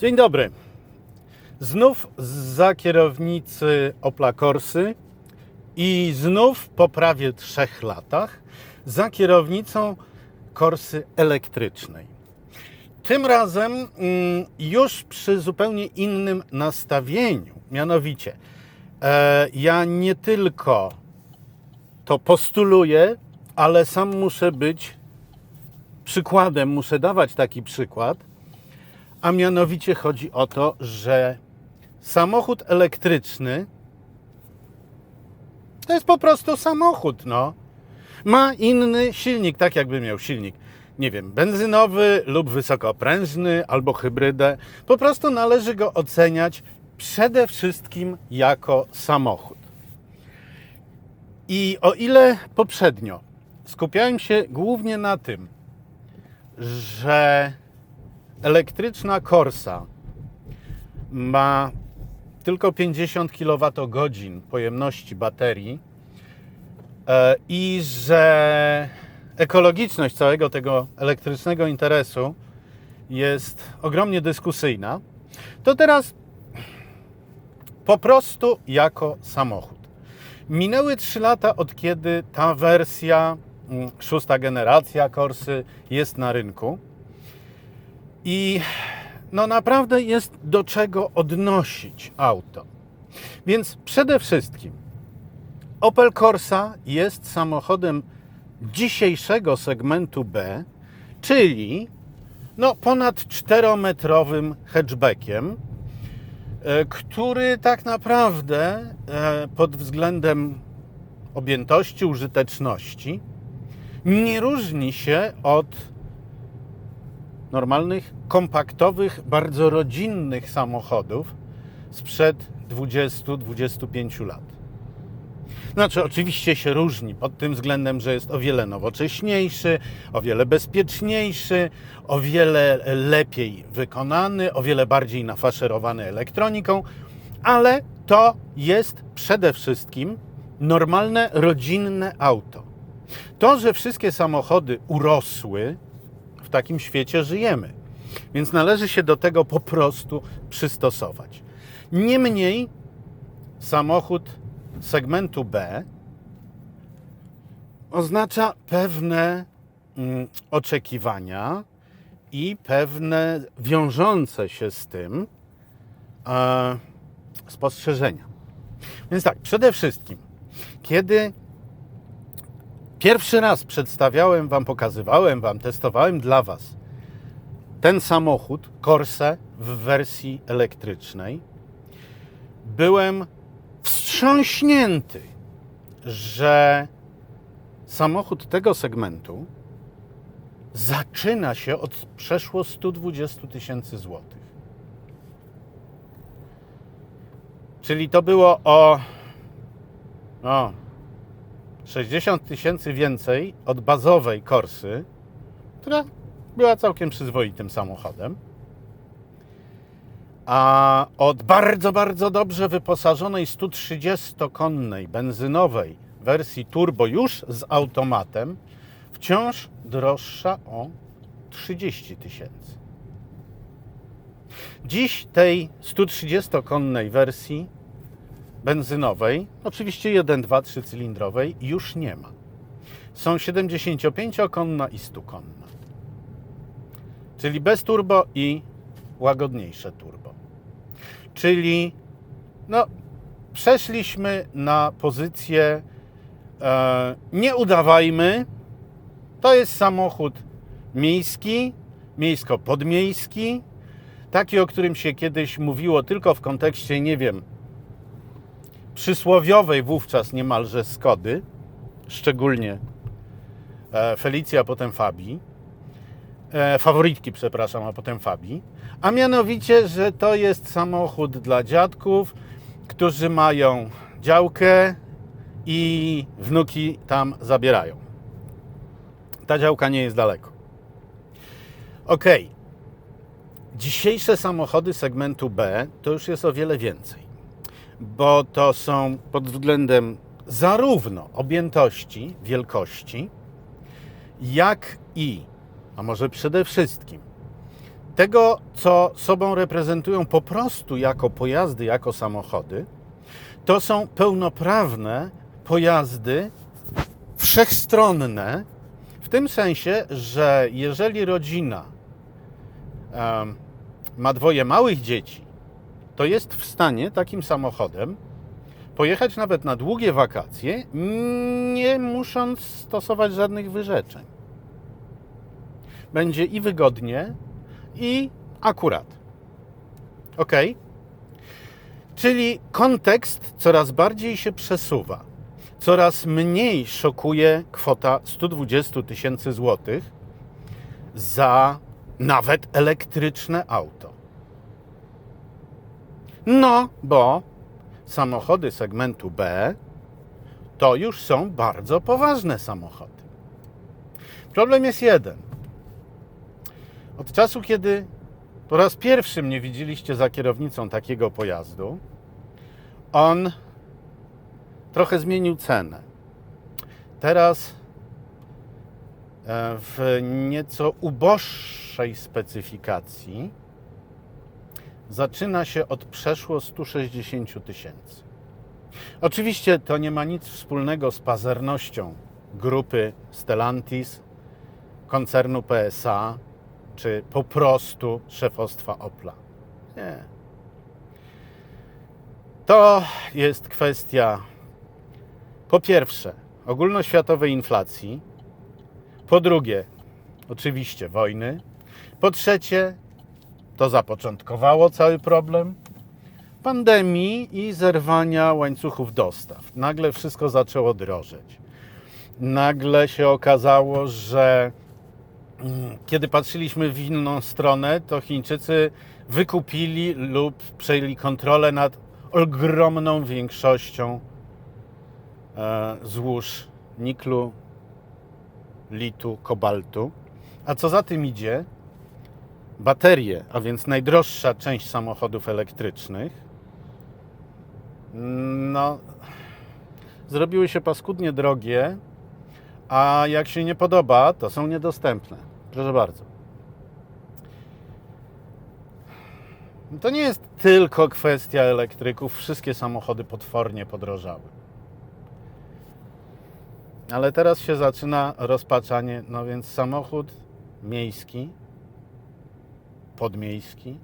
Dzień dobry. Znów za kierownicy Opla Corsy i znów po prawie trzech latach za kierownicą Corsy elektrycznej. Tym razem mm, już przy zupełnie innym nastawieniu. Mianowicie, e, ja nie tylko to postuluję, ale sam muszę być przykładem, muszę dawać taki przykład. A mianowicie chodzi o to, że samochód elektryczny to jest po prostu samochód, no. Ma inny silnik, tak jakby miał silnik, nie wiem, benzynowy lub wysokoprężny albo hybrydę. Po prostu należy go oceniać przede wszystkim jako samochód. I o ile poprzednio skupiałem się głównie na tym, że elektryczna Corsa ma tylko 50 kWh pojemności baterii e, i że ekologiczność całego tego elektrycznego interesu jest ogromnie dyskusyjna, to teraz po prostu jako samochód. Minęły 3 lata od kiedy ta wersja, mm, szósta generacja Corsy jest na rynku. I no naprawdę jest do czego odnosić auto. Więc przede wszystkim Opel Corsa jest samochodem dzisiejszego segmentu B, czyli no ponad 4-metrowym hatchbackiem, e, który tak naprawdę e, pod względem objętości, użyteczności nie różni się od normalnych, kompaktowych, bardzo rodzinnych samochodów sprzed 20-25 lat. Znaczy, oczywiście się różni pod tym względem, że jest o wiele nowocześniejszy, o wiele bezpieczniejszy, o wiele lepiej wykonany, o wiele bardziej nafaszerowany elektroniką, ale to jest przede wszystkim normalne, rodzinne auto. To, że wszystkie samochody urosły, takim świecie żyjemy. Więc należy się do tego po prostu przystosować. Niemniej samochód segmentu B oznacza pewne mm, oczekiwania i pewne wiążące się z tym e, spostrzeżenia. Więc tak, przede wszystkim, kiedy Pierwszy raz przedstawiałem Wam, pokazywałem Wam, testowałem dla Was ten samochód, Corsa w wersji elektrycznej. Byłem wstrząśnięty, że samochód tego segmentu zaczyna się od przeszło 120 tysięcy złotych. Czyli to było o, o 60 tysięcy więcej od bazowej Korsy, która była całkiem przyzwoitym samochodem, a od bardzo, bardzo dobrze wyposażonej 130-konnej benzynowej wersji turbo już z automatem wciąż droższa o 30 tysięcy. Dziś tej 130-konnej wersji benzynowej, oczywiście 1, 2, 3 cylindrowej już nie ma. Są 75-konna i 100-konna. Czyli bez turbo i łagodniejsze turbo. Czyli no, przeszliśmy na pozycję e, nie udawajmy, to jest samochód miejski, miejsko-podmiejski, taki, o którym się kiedyś mówiło tylko w kontekście, nie wiem, przysłowiowej wówczas niemalże Skody, szczególnie e, Felicja, a potem Fabi, e, faworytki, przepraszam, a potem Fabi, a mianowicie, że to jest samochód dla dziadków, którzy mają działkę i wnuki tam zabierają. Ta działka nie jest daleko. Ok. Dzisiejsze samochody segmentu B to już jest o wiele więcej bo to są pod względem zarówno objętości, wielkości, jak i, a może przede wszystkim, tego, co sobą reprezentują po prostu jako pojazdy, jako samochody, to są pełnoprawne pojazdy wszechstronne, w tym sensie, że jeżeli rodzina em, ma dwoje małych dzieci, to jest w stanie takim samochodem pojechać nawet na długie wakacje, nie musząc stosować żadnych wyrzeczeń. Będzie i wygodnie, i akurat. Ok? Czyli kontekst coraz bardziej się przesuwa. Coraz mniej szokuje kwota 120 tysięcy złotych za nawet elektryczne auto. No, bo samochody segmentu B to już są bardzo poważne samochody. Problem jest jeden. Od czasu, kiedy po raz pierwszy mnie widzieliście za kierownicą takiego pojazdu, on trochę zmienił cenę. Teraz e, w nieco uboższej specyfikacji zaczyna się od przeszło 160 tysięcy. Oczywiście to nie ma nic wspólnego z pazernością grupy Stellantis, koncernu PSA, czy po prostu szefostwa Opla. Nie. To jest kwestia po pierwsze ogólnoświatowej inflacji, po drugie oczywiście wojny, po trzecie to zapoczątkowało cały problem pandemii i zerwania łańcuchów dostaw. Nagle wszystko zaczęło drożeć. Nagle się okazało, że mm, kiedy patrzyliśmy w inną stronę, to Chińczycy wykupili lub przejęli kontrolę nad ogromną większością e, złóż niklu, litu, kobaltu. A co za tym idzie, baterie, a więc najdroższa część samochodów elektrycznych, no, zrobiły się paskudnie drogie, a jak się nie podoba, to są niedostępne. Proszę bardzo. To nie jest tylko kwestia elektryków. Wszystkie samochody potwornie podrożały. Ale teraz się zaczyna rozpaczanie, no więc samochód miejski, podmiejski,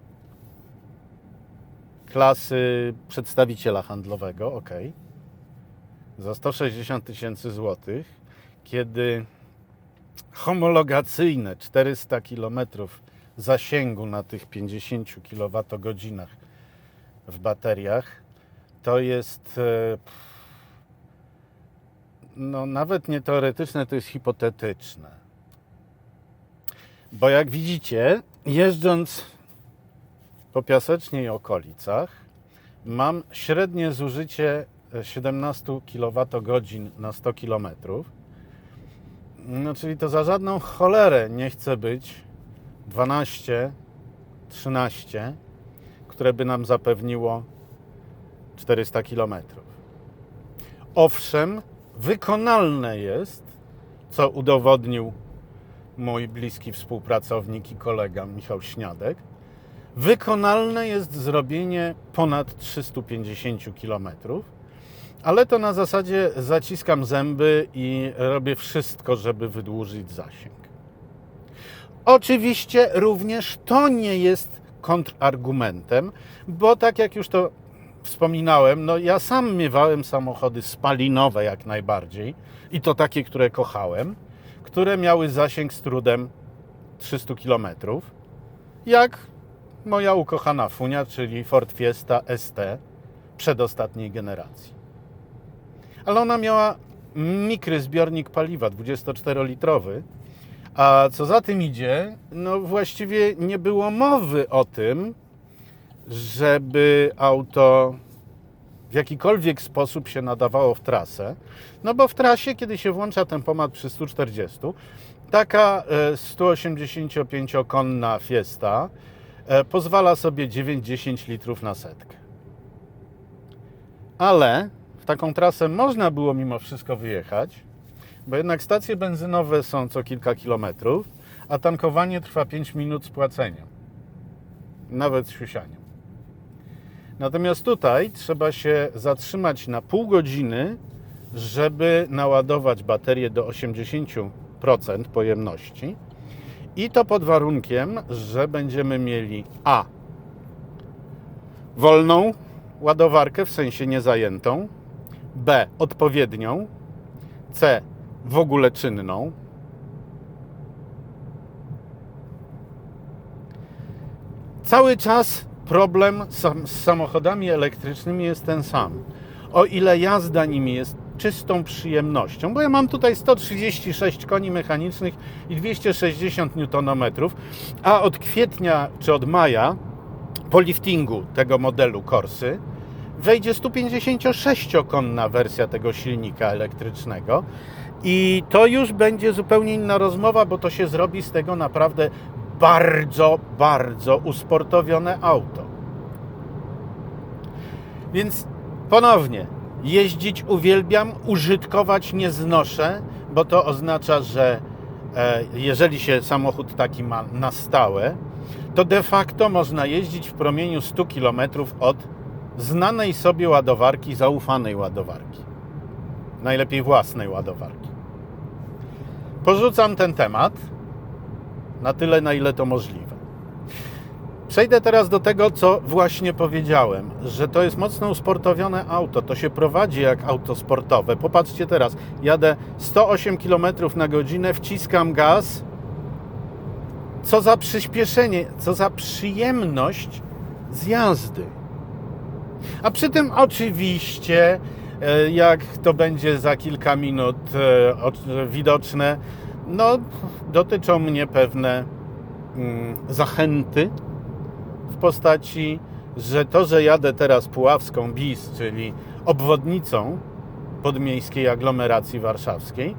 klasy przedstawiciela handlowego, ok, za 160 tysięcy złotych, kiedy homologacyjne 400 km zasięgu na tych 50 kWh w bateriach to jest e, no nawet nie teoretyczne, to jest hipotetyczne. Bo jak widzicie, jeżdżąc po Piasecznie i okolicach, mam średnie zużycie 17 kWh na 100 km. No, czyli to za żadną cholerę nie chce być 12, 13, które by nam zapewniło 400 km. Owszem, wykonalne jest, co udowodnił mój bliski współpracownik i kolega Michał Śniadek, wykonalne jest zrobienie ponad 350 km, ale to na zasadzie zaciskam zęby i robię wszystko, żeby wydłużyć zasięg. Oczywiście również to nie jest kontrargumentem, bo tak jak już to wspominałem, no ja sam miewałem samochody spalinowe jak najbardziej i to takie, które kochałem, które miały zasięg z trudem 300 km, jak moja ukochana Funia, czyli Ford Fiesta ST przedostatniej generacji. Ale ona miała mikry zbiornik paliwa 24-litrowy, a co za tym idzie, no właściwie nie było mowy o tym, żeby auto w jakikolwiek sposób się nadawało w trasę. No bo w trasie, kiedy się włącza tempomat przy 140, taka 185-konna Fiesta e, pozwala sobie 9-10 litrów na setkę. Ale w taką trasę można było mimo wszystko wyjechać, bo jednak stacje benzynowe są co kilka kilometrów, a tankowanie trwa 5 minut z płaceniem. nawet z siusianiem. Natomiast tutaj trzeba się zatrzymać na pół godziny, żeby naładować baterię do 80% pojemności. I to pod warunkiem, że będziemy mieli A. Wolną ładowarkę, w sensie niezajętą. B. Odpowiednią. C. W ogóle czynną. Cały czas problem z samochodami elektrycznymi jest ten sam. O ile jazda nimi jest czystą przyjemnością, bo ja mam tutaj 136 koni mechanicznych i 260 Nm, a od kwietnia czy od maja po liftingu tego modelu Corsy wejdzie 156-konna wersja tego silnika elektrycznego i to już będzie zupełnie inna rozmowa, bo to się zrobi z tego naprawdę bardzo, bardzo usportowione auto. Więc ponownie, jeździć uwielbiam, użytkować nie znoszę, bo to oznacza, że e, jeżeli się samochód taki ma na stałe, to de facto można jeździć w promieniu 100 km od znanej sobie ładowarki, zaufanej ładowarki. Najlepiej własnej ładowarki. Porzucam ten temat na tyle, na ile to możliwe. Przejdę teraz do tego, co właśnie powiedziałem, że to jest mocno usportowione auto. To się prowadzi jak auto sportowe. Popatrzcie teraz, jadę 108 km na godzinę, wciskam gaz. Co za przyspieszenie, co za przyjemność z jazdy. A przy tym oczywiście, e, jak to będzie za kilka minut e, widoczne, no, dotyczą mnie pewne mm, zachęty w postaci, że to, że jadę teraz Puławską BIS, czyli obwodnicą podmiejskiej aglomeracji warszawskiej,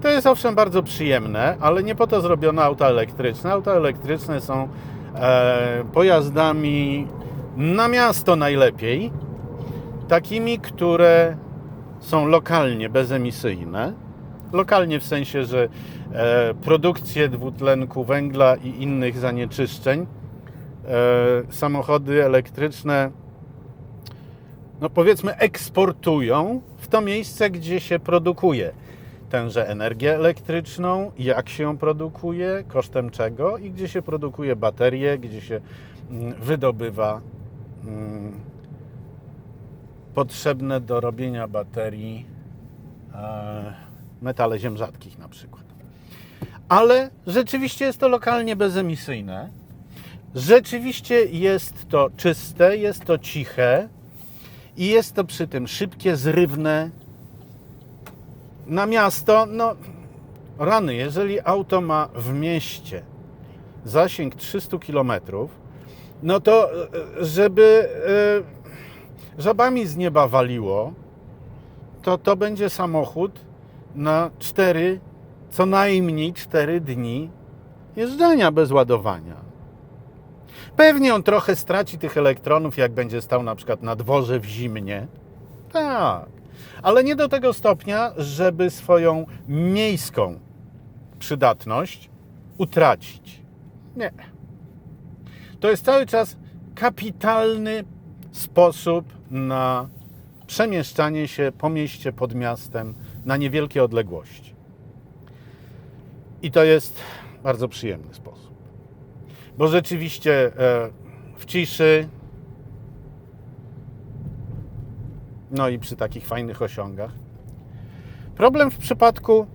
to jest owszem bardzo przyjemne, ale nie po to zrobiono auta elektryczne. Auta elektryczne są e, pojazdami na miasto najlepiej, takimi, które są lokalnie bezemisyjne. Lokalnie w sensie, że e, produkcję dwutlenku węgla i innych zanieczyszczeń e, samochody elektryczne, no powiedzmy, eksportują w to miejsce, gdzie się produkuje. Tęże energię elektryczną, jak się ją produkuje, kosztem czego i gdzie się produkuje baterie, gdzie się mm, wydobywa mm, potrzebne do robienia baterii e, metale ziem rzadkich na przykład. Ale rzeczywiście jest to lokalnie bezemisyjne. Rzeczywiście jest to czyste, jest to ciche i jest to przy tym szybkie, zrywne. Na miasto, no rany, jeżeli auto ma w mieście zasięg 300 km, no to żeby e, żabami z nieba waliło, to to będzie samochód na 4, co najmniej 4 dni jeżdżenia bez ładowania. Pewnie on trochę straci tych elektronów, jak będzie stał na przykład na dworze w zimnie. Tak, ale nie do tego stopnia, żeby swoją miejską przydatność utracić. Nie. To jest cały czas kapitalny sposób na przemieszczanie się po mieście, pod miastem, na niewielkie odległości. I to jest bardzo przyjemny sposób. Bo rzeczywiście e, w ciszy, no i przy takich fajnych osiągach. Problem w przypadku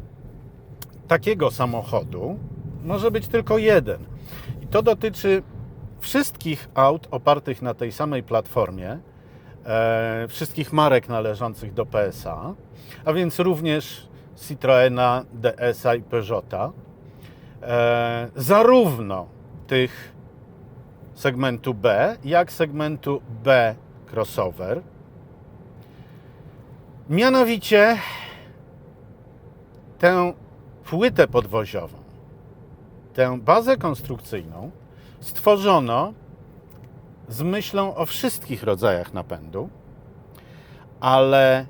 takiego samochodu może być tylko jeden. I to dotyczy wszystkich aut opartych na tej samej platformie, wszystkich marek należących do PSA, a więc również Citroena, DS-a i Peugeota, e, zarówno tych segmentu B, jak segmentu B crossover. Mianowicie tę płytę podwoziową, tę bazę konstrukcyjną stworzono z myślą o wszystkich rodzajach napędu, ale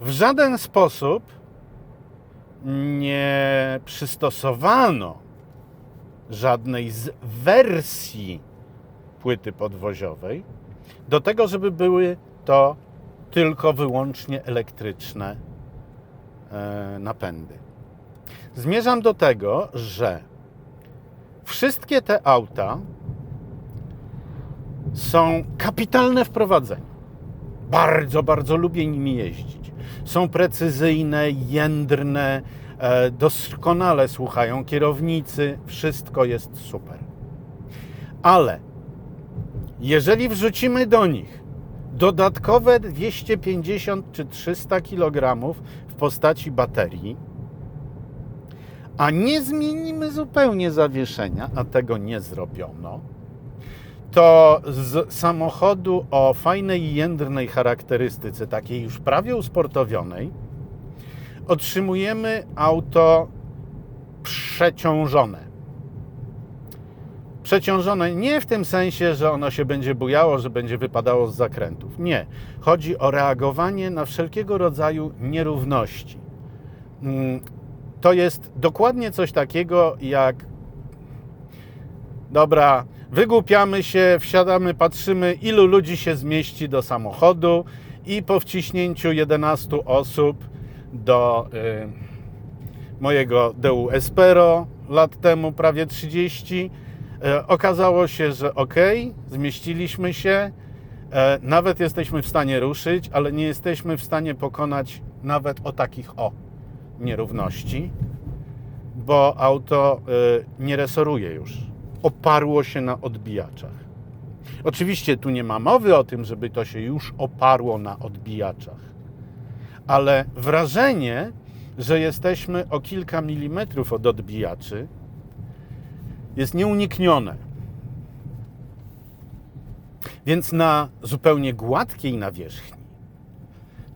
w żaden sposób nie przystosowano żadnej z wersji płyty podwoziowej, do tego, żeby były to tylko wyłącznie elektryczne e, napędy. Zmierzam do tego, że wszystkie te auta są kapitalne w prowadzeniu. Bardzo, bardzo lubię nimi jeździć. Są precyzyjne, jędrne, e, doskonale słuchają kierownicy, wszystko jest super. Ale jeżeli wrzucimy do nich dodatkowe 250 czy 300 kg w postaci baterii, a nie zmienimy zupełnie zawieszenia, a tego nie zrobiono, to z samochodu o fajnej jędrnej charakterystyce, takiej już prawie usportowionej, otrzymujemy auto przeciążone. Przeciążone nie w tym sensie, że ono się będzie bujało, że będzie wypadało z zakrętów. Nie. Chodzi o reagowanie na wszelkiego rodzaju nierówności. Mm, to jest dokładnie coś takiego jak dobra, wygłupiamy się, wsiadamy, patrzymy, ilu ludzi się zmieści do samochodu i po wciśnięciu 11 osób do y, mojego DU Espero lat temu, prawie 30, y, okazało się, że ok, zmieściliśmy się, y, nawet jesteśmy w stanie ruszyć, ale nie jesteśmy w stanie pokonać nawet o takich o nierówności, bo auto y, nie resoruje już oparło się na odbijaczach. Oczywiście tu nie ma mowy o tym, żeby to się już oparło na odbijaczach, ale wrażenie, że jesteśmy o kilka milimetrów od odbijaczy, jest nieuniknione. Więc na zupełnie gładkiej nawierzchni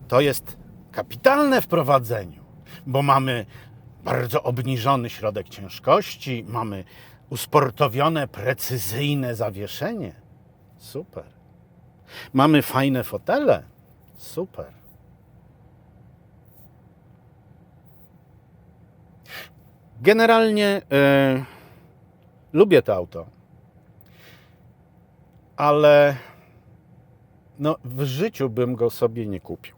to jest kapitalne w prowadzeniu, bo mamy bardzo obniżony środek ciężkości, mamy usportowione, precyzyjne zawieszenie. Super. Mamy fajne fotele. Super. Generalnie yy, lubię to auto, ale no, w życiu bym go sobie nie kupił.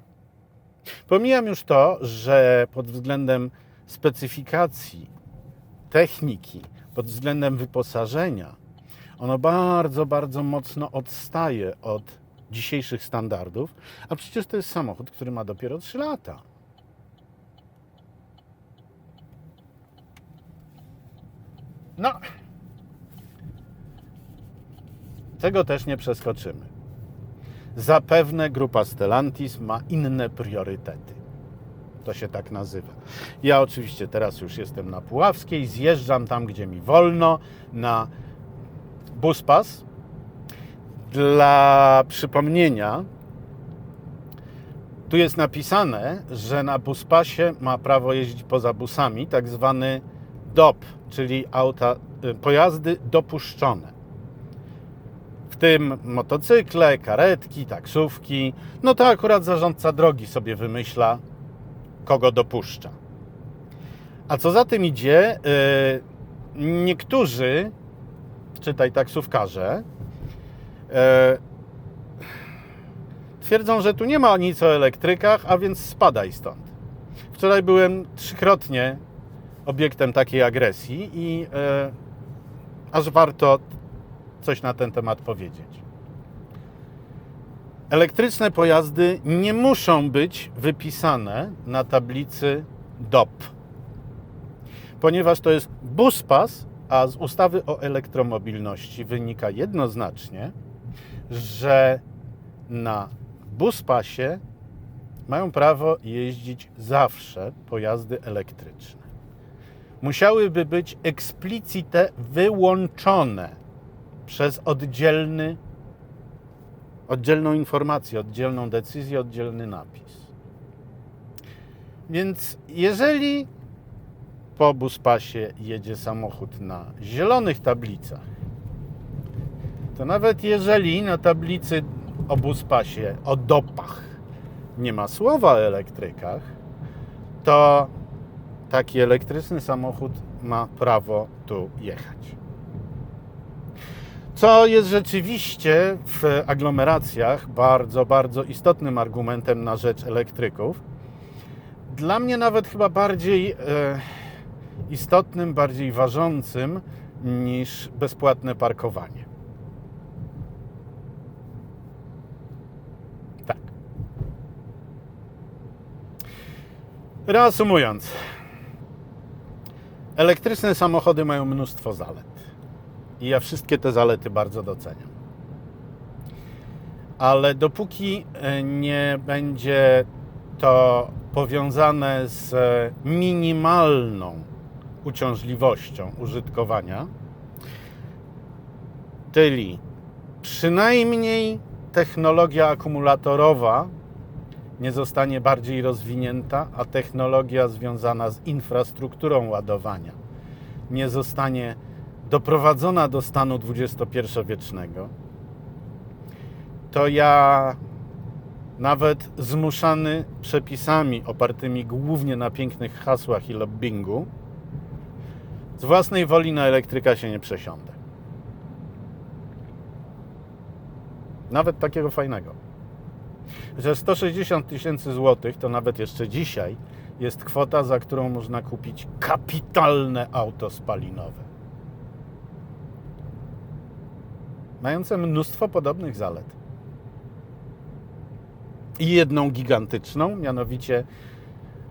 Pomijam już to, że pod względem specyfikacji, techniki, pod względem wyposażenia, ono bardzo, bardzo mocno odstaje od dzisiejszych standardów, a przecież to jest samochód, który ma dopiero 3 lata. No, tego też nie przeskoczymy. Zapewne grupa Stellantis ma inne priorytety. To się tak nazywa. Ja oczywiście teraz już jestem na Puławskiej, zjeżdżam tam, gdzie mi wolno, na Buspas. Dla przypomnienia, tu jest napisane, że na Buspasie ma prawo jeździć poza busami, tak zwany DOP, czyli auta, y, pojazdy dopuszczone. W tym motocykle, karetki, taksówki. No to akurat zarządca drogi sobie wymyśla, kogo dopuszcza. A co za tym idzie, y, niektórzy, czytaj taksówkarze, y, twierdzą, że tu nie ma nic o elektrykach, a więc spadaj stąd. Wczoraj byłem trzykrotnie obiektem takiej agresji i y, aż warto coś na ten temat powiedzieć. Elektryczne pojazdy nie muszą być wypisane na tablicy DOP, ponieważ to jest buspas, a z ustawy o elektromobilności wynika jednoznacznie, że na buspasie mają prawo jeździć zawsze pojazdy elektryczne. Musiałyby być eksplicite wyłączone przez oddzielny oddzielną informację, oddzielną decyzję, oddzielny napis. Więc jeżeli po buspasie jedzie samochód na zielonych tablicach, to nawet jeżeli na tablicy o buspasie, o dopach nie ma słowa o elektrykach, to taki elektryczny samochód ma prawo tu jechać. Co jest rzeczywiście w aglomeracjach bardzo, bardzo istotnym argumentem na rzecz elektryków. Dla mnie nawet chyba bardziej e, istotnym, bardziej ważącym niż bezpłatne parkowanie. Tak. Reasumując, elektryczne samochody mają mnóstwo zalet. I ja wszystkie te zalety bardzo doceniam. Ale dopóki e, nie będzie to powiązane z minimalną uciążliwością użytkowania, czyli przynajmniej technologia akumulatorowa nie zostanie bardziej rozwinięta, a technologia związana z infrastrukturą ładowania nie zostanie doprowadzona do stanu XXI-wiecznego, to ja nawet zmuszany przepisami opartymi głównie na pięknych hasłach i lobbingu, z własnej woli na elektryka się nie przesiądę. Nawet takiego fajnego. Że 160 tysięcy złotych to nawet jeszcze dzisiaj jest kwota, za którą można kupić kapitalne auto spalinowe. Mające mnóstwo podobnych zalet. I jedną gigantyczną, mianowicie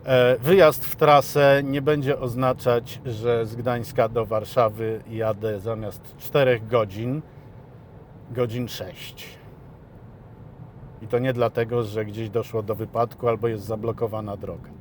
e, wyjazd w trasę nie będzie oznaczać, że z Gdańska do Warszawy jadę zamiast 4 godzin, godzin 6. I to nie dlatego, że gdzieś doszło do wypadku albo jest zablokowana droga.